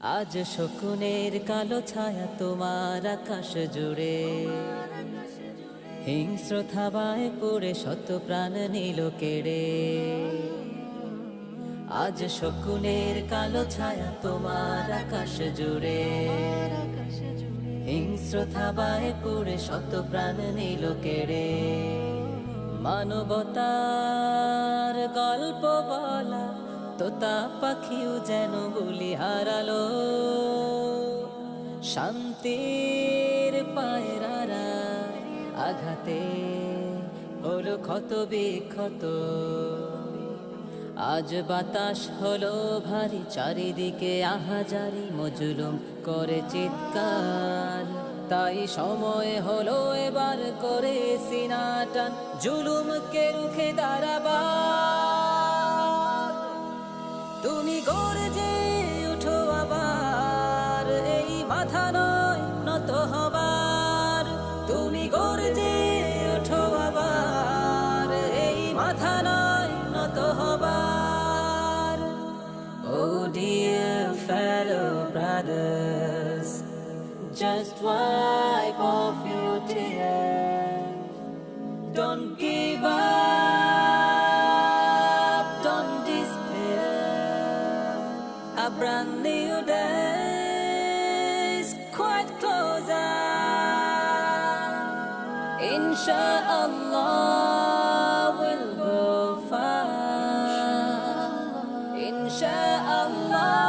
আজ শকুনের কালো ছায়া তোমার আকাশ জুড়ে। হিংস্র থাবায় পড়ে শত প্রাণ নিল কেড়ে। আজ শকুনের কালো ছায়া তোমার আকাশ জুড়ে। হিংস্র থাবায় পড়ে শত প্রাণ নিল কেড়ে। মানবতার গল্প বলা, তোতা পাখিও যেন বলি হারালো। শান্তির পায়রারা আঘাতে হলো ক্ষত বিক্ষত। আজ বাতাস হলো ভারী, চারিদিকে আহাজারি মজুলুম করে চিৎকার। তাই সময় হলো এবার করে সিনাটান জুলুমকে রুখে দাঁড়াবার। তুমি গর্জে মাথা নয় নত হবার তুমি গর্জে উঠো আবার এই মাথা নয় নত হবার Oh dear fellow brothers Just wipe off your tears Don't give up, don't despair. A brand new day Insha'Allah we'll go far. Insha'Allah.